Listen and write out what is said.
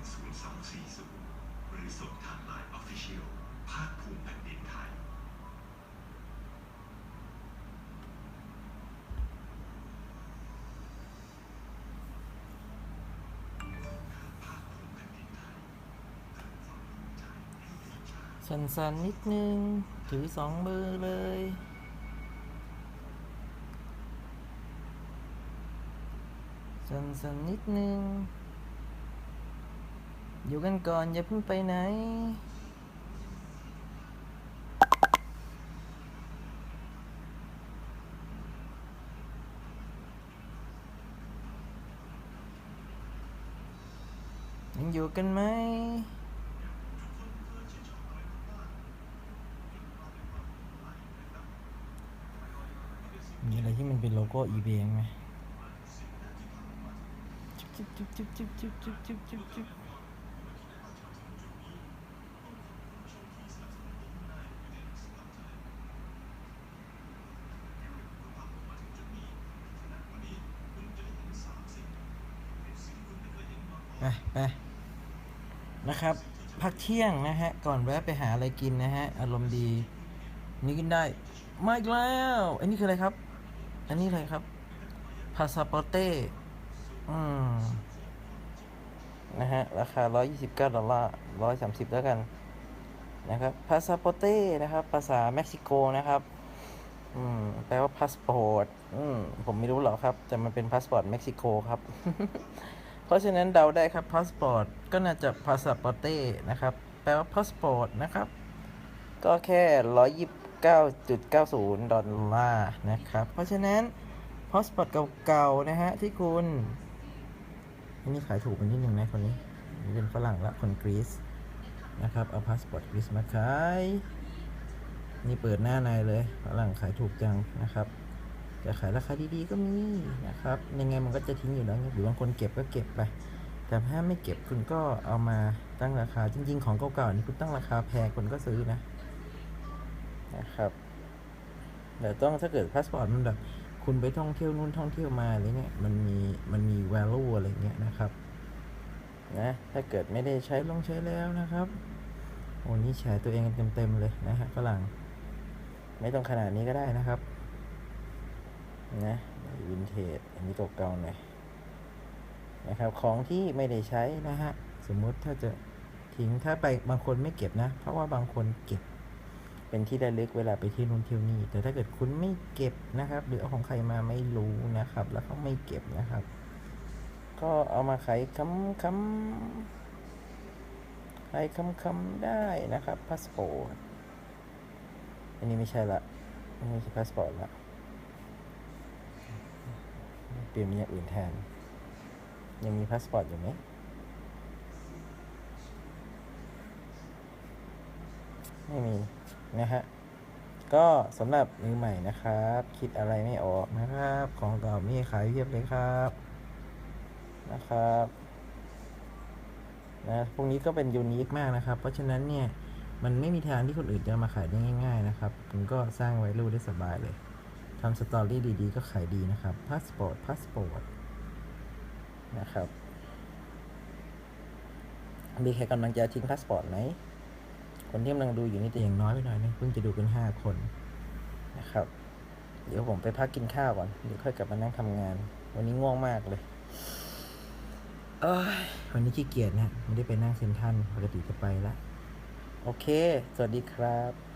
10240 หรือส่งทางไลน์ Official ภาคภูมิแผ่นดินไทย สั่นๆนนิดนึง ถือสองมือเลยสั่นๆนิดนึง อยู่กันก่อน อย่าเพิ่งไปไหน ยังอยู่กันไหมมีอะไรที่มันเป็นโลโก้ eBay ไหมจุ๊บจุ๊บจุ๊บจุ๊บจุ๊บจุ๊บจุ๊บจุ๊บ ไปไปนะครับ พักเที่ยงนะฮะ ก่อนแวะไปหาอะไรกินนะฮะ อารมณ์ดี นี่กินได้มาอีกแล้ว อันนี้คืออะไรครับ อันนี้อะไรครับพาสปอร์เต้อืมนะฮะ ราคา 129 ดอลลาร์ 130 แล้วกัน นะครับพาสปอร์เต้นะครับ ภาษาเม็กซิโกนะครับอืมแปลว่าพาสปอร์ตอืมผมไม่รู้หรอกครับ แต่มันเป็นพาสปอร์ตเม็กซิโกครับ เพราะฉะนั้นเดาได้ครับพาสปอร์ตก็น่าจะพาสปอร์เต้นะครับ แปลว่าพาสปอร์ตนะครับ ก็แค่ 129.90 ดอลลาร์นะครับ เพราะฉะนั้นพาสปอร์ตเก่าๆ นะฮะ ที่คุณอันนี้ขายถูกไปนิดนึงนะคนนี้อันนี่เป็นฝรั่งละคนกรีซนะครับ เอาพาสปอร์ตกรีซมาขาย นี่เปิดหน้าในเลยฝรั่งขายถูกจังนะครับ จะขายราคาดีๆก็มีนะครับยังไงมันก็จะทิ้งอยู่แล้วไงหรือบางคนเก็บก็เก็บไป แต่ถ้าไม่เก็บคุณก็เอามาตั้งราคาจริง ๆ ของเก่าๆนี่คุณตั้งราคาแพงคนก็ซื้อนะนะครับแต่ต้องถ้าเกิดพาสปอร์ตมันแบบคุณไปท่องเที่ยวนู่นท่องเที่ยวมาอะไรเงี้ยมันมีมันมี value อะไรเงี้ยนะครับนะถ้าเกิดไม่ได้ใช้ลงใช้แล้วนะครับโอ้นี่แชร์ตัวเองกันเต็มๆเลยนะฮะฝรั่งไม่ต้องขนาดนี้ก็ได้นะครับ นะวินเทจอันนี้เก่าๆหน่อยนะครับของที่ไม่ได้ใช้นะฮะสมมุติถ้าจะทิ้งถ้าไปบางคนไม่เก็บนะ เพราะว่าบางคนเก็บ เป็นที่ระลึกเวลาไปเที่ยวนู่นเที่ยวนี่แต่ถ้าเกิดคุณไม่เก็บนะครับ หรือเอาของใครมาไม่รู้นะครับ แล้วเขาไม่เก็บนะครับ ก็เอามาขายคำคำขายคำคำได้นะครับพาสปอร์ตอันนี้ไม่ใช่ละไม่ใช่พาสปอร์ตละ เปลี่ยนมีอย่างอื่นแทน ยังมีพาสปอร์ตอยู่ไหมไม่มีนะฮะก็สำหรับมือใหม่นะครับ คิดอะไรไม่ออกนะครับ ของเก่ามีขายเพียบเลยครับนะครับนะพวกนี้ก็เป็นยูนิคมากนะครับ เพราะฉะนั้นเนี่ย มันไม่มีทางที่คนอื่นจะมาขายได้ง่าย ๆ นะครับคุณก็สร้างไว้รูได้สบายเลย ทำสตอรี่ดีๆ ก็ขายดีนะครับพาสปอร์ตพาสปอร์ตนะครับ มีใครกำลังจะทิ้งพาสปอร์ตไหม คนที่กำลังดูอยู่นี่จะยังน้อยไปหน่อยนะเพิ่งจะดูกันห้าคนนะครับ เดี๋ยวผมไปพักกินข้าวก่อน เดี๋ยวค่อยกลับมานั่งทำงาน วันนี้ง่วงมากเลยเอ้ยวันนี้ขี้เกียจนะ ไม่ได้ไปนั่งเซ็นทรัลปกติจะไปละ โอเค สวัสดีครับ